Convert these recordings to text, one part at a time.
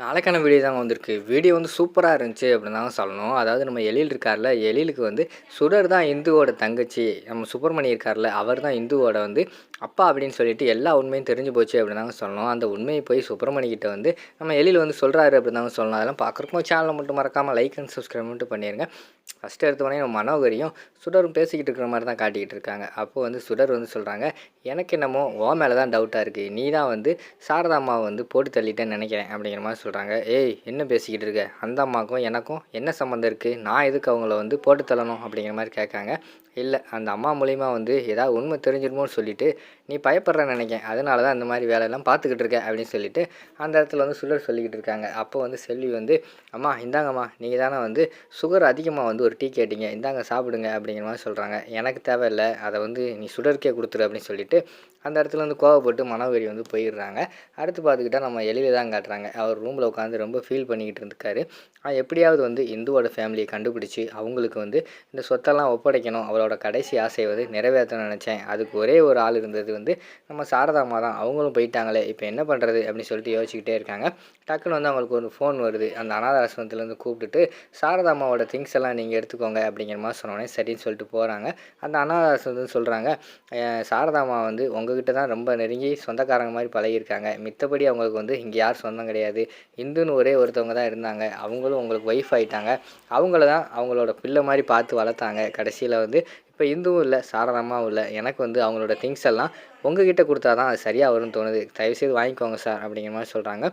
நாளைக்கான வீடியோ தாங்க வந்திருக்கு. வீடியோ வந்து சூப்பராக இருந்துச்சு அப்படின்னு தாங்க சொல்லணும். அதாவது நம்ம எழில் இருக்கார்ல எழிலுக்கு வந்து சுடர் தான் இந்துவோட தங்கச்சி. நம்ம சுப்பிரமணி இருக்கார்ல அவர் தான் இந்துவோட வந்து அப்பா அப்படின்னு சொல்லிட்டு எல்லா உண்மையும் தெரிஞ்சு போச்சு அப்படின்னு தாங்க சொல்லணும். அந்த உண்மையை போய் சுப்பிரமணியிட்ட வந்து நம்ம எழில் வந்து சொல்கிறாரு அப்படின்னு தாங்க சொல்லணும். அதெல்லாம் பார்க்குறக்கும் சேனலை மட்டும் மறக்காமல் லைக் அண்ட் சப்ஸ்கிரைப் மட்டும் பண்ணிடுங்க ஃபஸ்ட்டு எடுத்தவொடனே நம்ம மனோகரியும் சுடரும் பேசிக்கிட்டு இருக்கிற மாதிரி தான் காட்டிக்கிட்டு இருக்காங்க அப்போது வந்து சுடர் வந்து சொல்கிறாங்க எனக்கு என்னமோ ஓ மேலே தான் டவுட்டாக இருக்குது நீ தான் வந்து சாரதா அம்மாவை வந்து போட்டு தள்ளிட்டேன்னு நினைக்கிறேன் அப்படிங்கிற மாதிரி சொல்கிறாங்க ஏய் என்ன பேசிக்கிட்டு இருக்க? அந்த அம்மாவுக்கும் எனக்கும் என்ன சம்மந்தம் இருக்குது நான் எதுக்கு அவங்கள வந்து போட்டு தள்ளணும்? அப்படிங்கிற மாதிரி கேட்காங்க. இல்லை அந்த அம்மா மூலிமா வந்து ஏதாவது உண்மை தெரிஞ்சிருமோன்னு சொல்லிவிட்டு நீ பயப்படுறேன்னு நினைக்கேன் அதனால தான் இந்த மாதிரி வேலையெல்லாம் பார்த்துக்கிட்டு இருக்க அப்படின்னு சொல்லிட்டு அந்த இடத்துல வந்து சுடர் சொல்லிக்கிட்டு இருக்காங்க அப்போ வந்து செல்வி வந்து அம்மா இந்தாங்கம்மா. நீங்கள் தானே வந்து சுகர் அதிகமாக வந்து ஒரு டீ கேட்டிங்க இந்தாங்க சாப்பிடுங்க அப்படிங்கிற மாதிரி சொல்கிறாங்க எனக்கு தேவையில்லை அதை வந்து நீ சுடர்க்கே கொடுத்துரு அப்படின்னு சொல்லிட்டு அந்த இடத்துல வந்து கோவப்பட்டு மனவெறி வந்து போயிடுறாங்க. அடுத்து பார்த்துக்கிட்டா நம்ம எளிவில் தான் காட்டுறாங்க. அவர் ரூமில் உட்காந்து ரொம்ப ஃபீல் பண்ணிக்கிட்டு இருந்துக்காரு. எப்படியாவது வந்து இந்துவோட ஃபேமிலியை கண்டுபிடிச்சி அவங்களுக்கு வந்து இந்த சொத்தெல்லாம் ஒப்படைக்கணும். அவரோட கடைசி ஆசையை வந்து நிறைவேற்றணும்னு நினச்சேன். அதுக்கு ஒரே ஒரு ஆள் இருந்தது வந்து நம்ம சாரதாமா தான். அவங்களும் போயிட்டாங்களே இப்போ என்ன பண்ணுறது அப்படின்னு சொல்லிட்டு யோசிச்சுக்கிட்டே இருக்காங்க. டக்குன்னு வந்து அவங்களுக்கு ஒரு ஃபோன் வருது. அந்த அனாத ஆசிரமத்துலேருந்து கூப்பிட்டுட்டு சாரதாமாவோட திங்ஸ் எல்லாம் நீங்கள் எடுத்துக்கோங்க அப்படிங்கிற மாதிரி சொன்னோடனே சரின்னு சொல்லிட்டு போகிறாங்க அந்த அனாத வந்து சொல்கிறாங்க சாரதாமா வந்து உங்ககிட்ட தான் ரொம்ப நெருங்கி சொந்தக்காரங்க மாதிரி பழகியிருக்காங்க. மித்தபடி அவங்களுக்கு வந்து இங்கே யார் சொந்தம் கிடையாது. இந்துன்னு ஒரே ஒருத்தவங்க தான் இருந்தாங்க. அவங்களும் உங்களுக்கு ஒய்ஃப் ஆகிட்டாங்க அவங்கள தான் அவங்களோட பிள்ளை மாதிரி பார்த்து வளர்த்தாங்க. கடைசியில் வந்து இப்போ இந்துவும் இல்லை சாரதாமாவும் இல்லை. எனக்கு வந்து அவங்களோட திங்ஸ் எல்லாம் உங்ககிட்ட கொடுத்தா தான் அது சரியாக வரும்னு தோணுது. தயவுசெய்து வாங்கிக்கோங்க சார் அப்படிங்கிற மாதிரி சொல்கிறாங்க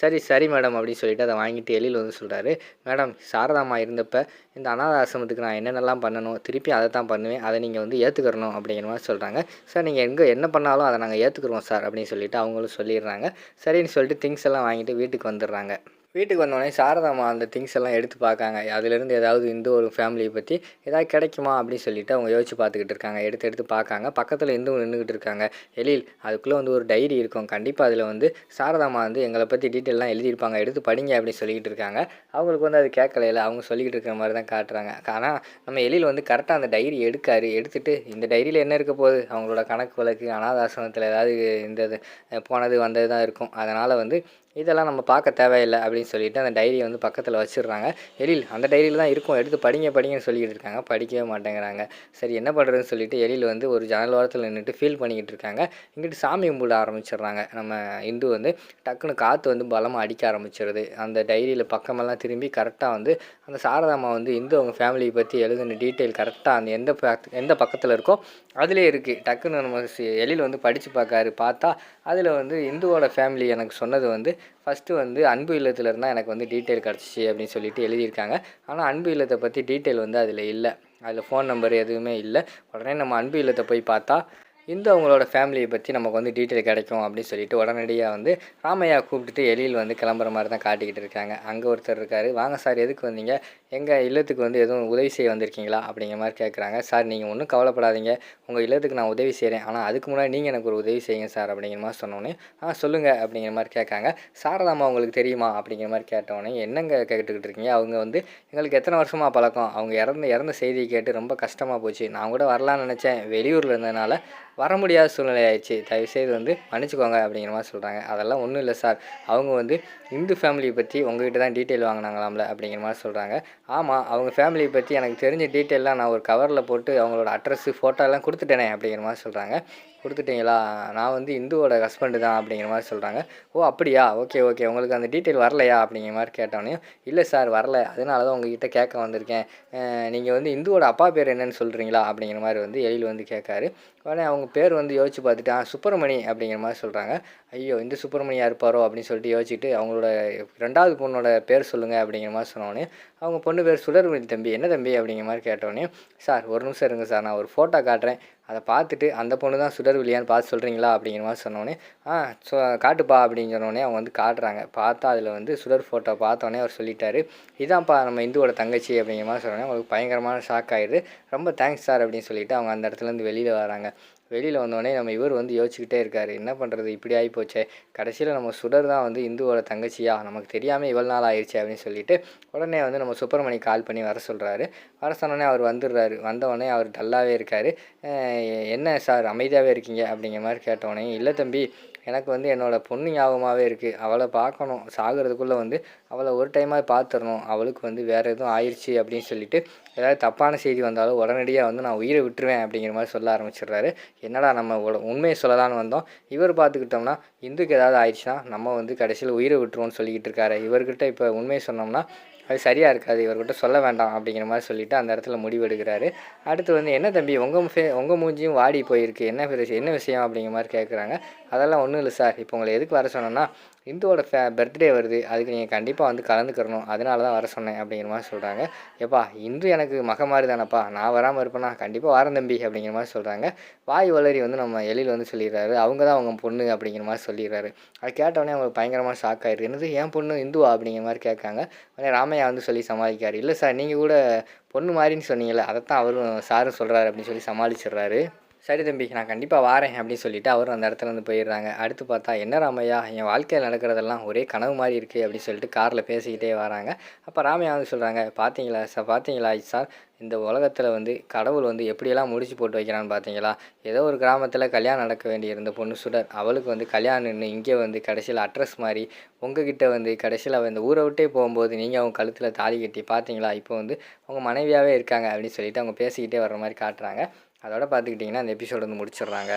சரி சரி மேடம் அப்படின்னு சொல்லிட்டு அதை வாங்கிட்டு எழில் வந்து சொல்கிறாரு மேடம் சாரதாமா இருந்தப்போ இந்த அனாத ஆசிரமத்துக்கு நான் என்னென்னலாம் பண்ணணும் திருப்பி அதை தான் பண்ணுவேன் அதை நீங்கள் வந்து ஏற்றுக்கிறணும் அப்படிங்கிற மாதிரி சொல்கிறாங்க சார் நீங்கள் எங்கே என்ன பண்ணாலும் அதை நாங்கள் ஏற்றுக்குறோம் சார் அப்படின்னு சொல்லிட்டு அவங்களும் சொல்லிடுறாங்க. சரின்னு சொல்லிட்டு திங்ஸ் எல்லாம் வாங்கிட்டு வீட்டுக்கு வந்துடுறாங்க. வீட்டுக்கு வந்தோடனே சாரதாம்மா அந்த திங்ஸ் எல்லாம் எடுத்து பார்க்காங்க. அதுலேருந்து ஏதாவது இந்த ஒரு ஃபேமிலியை பற்றி ஏதாவது கிடைக்குமா அப்படின்னு சொல்லிட்டு அவங்க யோசிச்சு பார்த்துக்கிட்டு இருக்காங்க. எடுத்து எடுத்து பார்க்காங்க. பக்கத்தில் இந்து நின்றுக்கிட்டு இருக்காங்க. எழில் அதுக்குள்ளே வந்து ஒரு டைரி இருக்கும். கண்டிப்பாக அதில் வந்து சாரதாம்மா வந்து எங்களை பற்றி டீட்டெயிலாம் எழுதியிருப்பாங்க. எடுத்து படிங்க அப்படின்னு சொல்லிக்கிட்டு இருக்காங்க. அவங்களுக்கு வந்து அது கேட்கலையில அவங்க சொல்லிக்கிட்டு இருக்கிற மாதிரி தான் காட்டுறாங்க. ஆனால் நம்ம எழில் வந்து கரெக்டாக அந்த டைரி எடுக்காரு. எடுத்துகிட்டு இந்த டைரியில் என்ன இருக்க போகுது? அவங்களோட கணக்கு வழக்கு அனாதாசிரமத்தில் ஏதாவது இந்த போனது வந்தது தான் இருக்கும். அதனால் வந்து இதெல்லாம் நம்ம பார்க்க தேவையில்லை அப்படின்னு சொல்லிட்டு அந்த டைரியை வந்து பக்கத்தில் வச்சிடுறாங்க. எழில் அந்த டைரியில் தான் இருக்கும். எடுத்து படிங்க படிங்கன்னு சொல்லிக்கிட்டு இருக்காங்க. படிக்கவே மாட்டேங்கிறாங்க. சரி என்ன பண்ணுறதுன்னு சொல்லிட்டு எழில் வந்து ஒரு ஜன்னல் வாரத்தில் நின்றுட்டு ஃபீல் பண்ணிக்கிட்டு இருக்காங்க. இங்கிட்டு சாமி கும்பிட ஆரம்பிச்சிடுறாங்க. நம்ம இந்து வந்து டக்குன்னு காற்று வந்து பலமாக அடிக்க ஆரம்பிச்சிடுது அந்த டைரியில் பக்கமெல்லாம் திரும்பி கரெக்டாக வந்து அந்த சாரதாமா வந்து இந்து அவங்க ஃபேமிலியை பற்றி எழுதின டீட்டெயில் கரெக்டாக அந்த எந்த எந்த பக்கத்தில் இருக்கோ அதிலே இருக்குது டக்குன்னு நம்ம எழில் வந்து படித்து பார்க்காரு. பார்த்தா அதில் வந்து இந்துவோட ஃபேமிலி எனக்கு சொன்னது வந்து ஃபஸ்ட்டு வந்து அன்பு இல்லத்தில் இருந்தால் எனக்கு வந்து டீட்டெயில் கிடச்சிச்சு அப்படின்னு சொல்லிட்டு எழுதியிருக்காங்க. ஆனால் அன்பு இல்லத்தை பற்றி டீட்டெயில் வந்து அதில் இல்லை. அதில் ஃபோன் நம்பர் எதுவுமே இல்லை. உடனே நம்ம அன்பு இல்லத்தை போய் பார்த்தா இந்த அவங்களோட ஃபேமிலியை பற்றி நமக்கு வந்து டீட்டெயில் கிடைக்கும் அப்படின்னு சொல்லிட்டு உடனடியாக வந்து ராமையா கூப்பிட்டுட்டு எழில் வந்து கிளம்புற மாதிரி தான் காட்டிக்கிட்டு இருக்காங்க. அங்கே ஒருத்தர் இருக்கார். வாங்க சார் எதுக்கு வந்தீங்க? எங்கள் இல்லத்துக்கு வந்து எதுவும் உதவி செய்ய வந்திருக்கீங்களா? அப்படிங்கிற மாதிரி கேட்குறாங்க சார் நீங்கள் ஒன்றும் கவலைப்படாதீங்க. உங்கள் இல்லத்துக்கு நான் உதவி செய்கிறேன் ஆனால் அதுக்கு முன்னாடி நீங்கள் எனக்கு ஒரு உதவி செய்யுங்க சார் அப்படிங்கிற மாதிரி சொன்னோன்னே ஆ சொல்லுங்கள் அப்படிங்கிற மாதிரி கேட்காங்க. சாரதாமா உங்களுக்கு தெரியுமா? அப்படிங்கிற மாதிரி கேட்டோடனே என்னங்க கேட்டுக்கிட்டு இருக்கீங்க? அவங்க வந்து எங்களுக்கு எத்தனை வருஷமாக பழக்கம்? அவங்க இறந்து இறந்த செய்தியை கேட்டு ரொம்ப கஷ்டமாக போச்சு. நான் கூட வரலான்னு நினச்சேன். வெளியூரில் இருந்ததுனால வர முடியாத சூழ்நிலை ஆயிடுச்சு. தயவுசெய்து வந்து மன்னிச்சுக்கோங்க அப்படிங்கிற மாதிரி சொல்கிறாங்க அதெல்லாம் ஒன்றும் இல்லை சார். அவங்க வந்து இந்து ஃபேமிலியை பற்றி உங்ககிட்ட தான் டீட்டெயில் வாங்கினாங்களாம்ல அப்படிங்கிற மாதிரி சொல்கிறாங்க ஆமாம் அவங்க ஃபேமிலியை பற்றி எனக்கு தெரிஞ்ச டீட்டெயிலாம் நான் ஒரு கவரில் போட்டு அவங்களோட அட்ரஸ்ஸு ஃபோட்டோலாம் கொடுத்துட்டேனே அப்படிங்கிற மாதிரி சொல்கிறாங்க கொடுத்துட்டீங்களா? நான் வந்து இந்துவோட ஹஸ்பண்டு தான் அப்படிங்கிற மாதிரி சொல்கிறாங்க ஓ அப்படியா? Okay okay. உங்களுக்கு அந்த டீட்டெயில் வரலையா? அப்படிங்கிற மாதிரி கேட்டோன்னே இல்லை சார் வரல. அதனால தான் உங்ககிட்ட கேட்க வந்திருக்கேன். நீங்கள் வந்து இந்துவோட அப்பா பேர் என்னன்னு சொல்கிறீங்களா அப்படிங்கிற மாதிரி வந்து எழில் வந்து கேட்காரு. உடனே அவங்க பேர் வந்து யோசிச்சு பார்த்துட்டு ஆ சுப்பிரமணி அப்படிங்கிற மாதிரி சொல்கிறாங்க ஐயோ இந்த சுப்பிரமணியா இருப்பாரோ அப்படின்னு சொல்லிட்டு யோசிச்சுட்டு அவங்களோட ரெண்டாவது பொண்ணோட பேர் சொல்லுங்கள் அப்படிங்கிற மாதிரி சொன்னோடனே அவங்க பொண்ணு பேர் சுடர்மணி தம்பி என்ன தம்பி? அப்படிங்கிற மாதிரி கேட்டோடனே சார் ஒரு நிமிஷம் இருங்க சார் நான் ஒரு ஃபோட்டோ காட்டுறேன். அதை பார்த்துட்டு அந்த பொண்ணு தான் சுடர்வில்லையான்னு பார்த்து சொல்கிறீங்களா அப்படிங்கிற மாதிரி சொன்னோடனே ஆ சொ காட்டுப்பா அப்படின்னு சொன்னோடனே அவங்க வந்து காட்டுறாங்க. பார்த்தா அதில் வந்து சுடர் ஃபோட்டோ பார்த்தோன்னே அவர் சொல்லிட்டாரு. இதான்ப்பா நம்ம இந்துவோட தங்கச்சி அப்படிங்கிற மாதிரி சொன்னோன்னே அவங்களுக்கு பயங்கரமான ஷாக் ஆகிடுது ரொம்ப தேங்க்ஸ் சார் அப்படின்னு சொல்லிட்டு அவங்க அந்த இடத்துலேருந்து வெளியில் வராங்க. வெளியில் வந்தோடனே நம்ம இவர் வந்து யோசிச்சுக்கிட்டே இருக்கார். என்ன பண்ணுறது இப்படி ஆகிப்போச்சே கடைசியில் நம்ம சுடர் தான் வந்து இந்துவோட தங்கச்சியா? நமக்கு தெரியாமல் இவ்வளோ நாள் ஆயிடுச்சு அப்படின்னு சொல்லிட்டு உடனே வந்து நம்ம சுப்பிரமணி கால் பண்ணி வர சொல்கிறாரு வர சொன்னோடனே அவர் வந்துடுறாரு. வந்தவொடனே அவர் டல்லாகவே இருக்கார். என்ன சார்? அமைதியாகவே இருக்கீங்க? அப்படிங்கிற மாதிரி கேட்டோடனே இல்லை தம்பி. எனக்கு வந்து என்னோடய பொண்ணு ஞாபகமாகவே இருக்குது அவளை பார்க்கணும். சாகிறதுக்குள்ளே வந்து அவளை ஒரு டைமாக பார்த்துடணும். அவளுக்கு வந்து வேறு எதுவும் ஆயிடுச்சு அப்படின்னு சொல்லிட்டு ஏதாவது தப்பான செய்தி வந்தாலும் உடனடியாக வந்து நான் உயிரை விட்டுருவேன் அப்படிங்கிற மாதிரி சொல்ல ஆரம்பிச்சிடுறாரு. என்னடா நம்ம உட- உண்மையை சொல்லலான்னு வந்தோம். இவர் பார்த்துக்கிட்டோம்னா இந்துக்கு ஏதாவது ஆயிடுச்சுன்னா நம்ம வந்து கடைசியில் உயிரை விட்டுருவோம்னு சொல்லிக்கிட்டு இருக்காரு. இவர்கிட்ட இப்போ உண்மையை சொன்னோம்னா அது சரியாக இருக்காது இவர்கிட்ட சொல்ல வேண்டாம் அப்படிங்கிற மாதிரி சொல்லிவிட்டு அந்த இடத்துல முடிவெடுக்கிறாரு. அடுத்து வந்து என்ன தம்பி உங்கள் ஃபே உங்கள் மூஞ்சியும் வாடி போயிருக்கு. என்ன என்ன விஷயம்? அப்படிங்கிற மாதிரி கேட்குறாங்க அதெல்லாம் ஒன்றும் இல்லை சார். இப்போ உங்களை எதுக்கு வர சொன்னேன்னா இந்துவோட ஃபே பர்த்டே வருது. அதுக்கு நீங்கள் கண்டிப்பாக வந்து கலந்துக்கிறணும். அதனால தான் வர சொன்னேன் அப்படிங்கிற மாதிரி சொல்கிறாங்க எப்பா இந்து எனக்கு மக மாதிரி தானப்பா நான் வராமல் இருப்பேனா? கண்டிப்பாக வாரம் தம்பி அப்படிங்கிற மாதிரி சொல்கிறாங்க வாய் வளரி வந்து நம்ம எழில் வந்து சொல்லிடுறாரு. அவங்க தான் அவங்க பொண்ணு அப்படிங்கிற மாதிரி சொல்லிடுறாரு. அது கேட்டவுடனே அவங்களுக்கு பயங்கரமாக ஷாக் ஆயிடுது. என்னது என் பொண்ணு இந்துவா அப்படிங்கிற மாதிரி கேட்காங்க. உடனே ராமையா வந்து சொல்லி சமாளிக்காரு இல்லை சார் நீங்கள் கூட பொண்ணு மாதிரின்னு சொன்னீங்கல்ல அதைத்தான் அவரும் சாரும் சொல்கிறாரு அப்படின்னு சொல்லி சமாளிச்சிடுறாரு. சரி தம்பி நான் கண்டிப்பாக வாரேன் அப்படின்னு சொல்லிட்டு அவரும் அந்த இடத்துல இருந்து போயிடுறாங்க. அடுத்து பார்த்தா என்ன ராமையா என் வாழ்க்கையில் நடக்கிறதெல்லாம் ஒரே கனவு மாதிரி இருக்குது அப்படின்னு சொல்லிட்டு காரில் பேசிக்கிட்டே வராங்க. அப்போ ராமையா வந்து சொல்கிறாங்க பார்த்தீங்களா சார் பார்த்தீங்களா சார் இந்த உலகத்தில் வந்து கடவுள் வந்து எப்படியெல்லாம் முடிச்சு போட்டு வைக்கிறான்னு பார்த்தீங்களா ஏதோ ஒரு கிராமத்தில் கல்யாணம் நடக்க வேண்டியிருந்த பொண்ணு சுடர் அவளுக்கு வந்து கல்யாணம்னு இங்கே வந்து கடைசியில் அட்ரஸ் மாதிரி உங்ககிட்ட வந்து கடைசியில் அவள் இந்த ஊரை விட்டே போகும்போது நீங்கள் அவங்க கழுத்தில் தாலி கட்டி பார்த்தீங்களா இப்போ வந்து அவங்க மனைவியாகவே இருக்காங்க அப்படின்னு சொல்லிட்டு அவங்க பேசிக்கிட்டே வர்ற மாதிரி காட்டுறாங்க. அதோட பார்த்துக்கிட்டிங்கன்னா அந்த எபிசோடு வந்து முடிச்சிடுறாங்க.